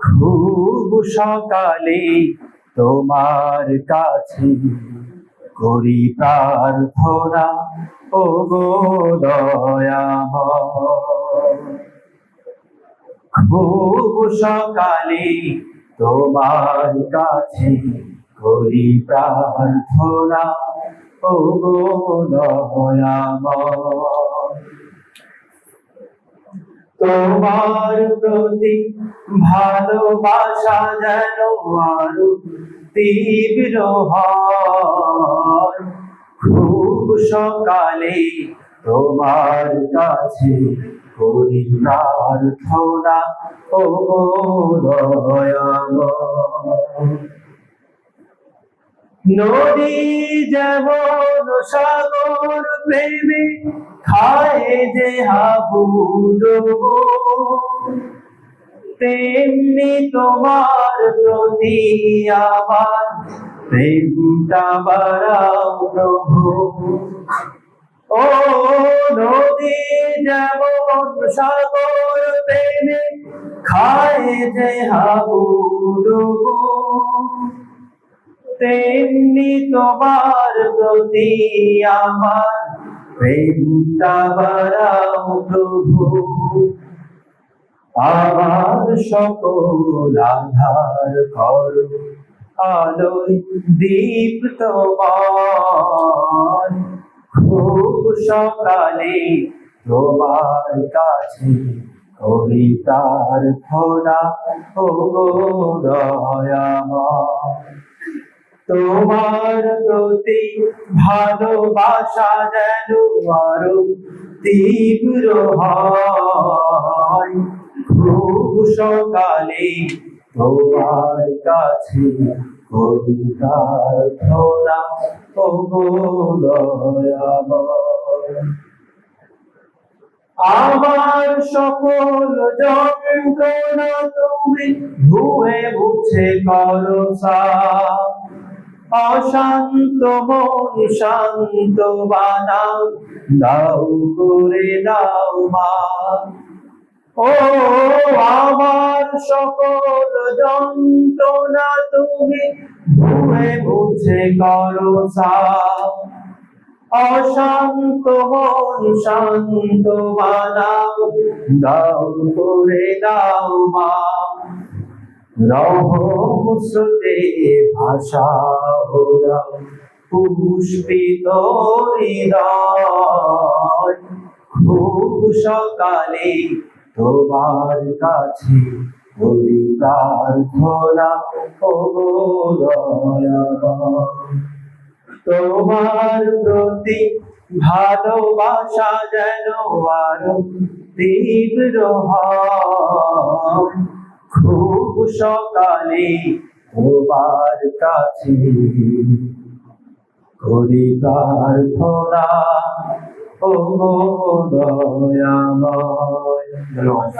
খুব সকালে তোমার কাছে করি প্রার্থনা। ও গো দয়াময়। খুব সকালে তোমার কাছে করি প্রার্থনা। ও গো দয়াময়। তোমার প্রতি ভালোবাসা যেন আরও তীব্র খুব সকালে তোমার কাছে করি প্রার্থনা ও দয়াময়। নদী যেমন সাগর প্রেমে খায় যে হাবুড তেমনি তোমার প্রতি আমার প্রেমটা বাড়াও প্রভু। ও নদী যেমন সাগর প্রেমে খায় যে হাবুড তেমনি তোমার প্রতি আমার প্রেমটা বাড়াও প্রভু। আমার সকল আধার কর, আলোয় দীপ্ত খুব সকালে তোমার কাছে করি প্রার্থনা ও দয়াময়। তোমার প্রতি ভালোবাসা যেন আরও তীব্র হয় খুব সকালে তোমার কাছে করি প্রার্থনা ও আমার সকল যন্ত্রণা তুমি ধুয়ে মুছে করো সাফ। অশান্ত মন শান্ত বানাও দাও করে, দাও মা। ও আমার সকল যন্ত্রণা তুমি ধুয়ে মুছে করো। অশান্ত মন শান্ত বানাও দাও করে, দাও মা। রহস্যতে ভাষা ওরা পুষ্পিত হৃদয়। সকালে তোমার কাছে বলি প্রার্থনা ও তোমার প্রতি ভালোবাসা যেন আরও তীব্র হয়। খুব সকালে। তোমার কাছে করি প্রার্থনা ও দয়াময়।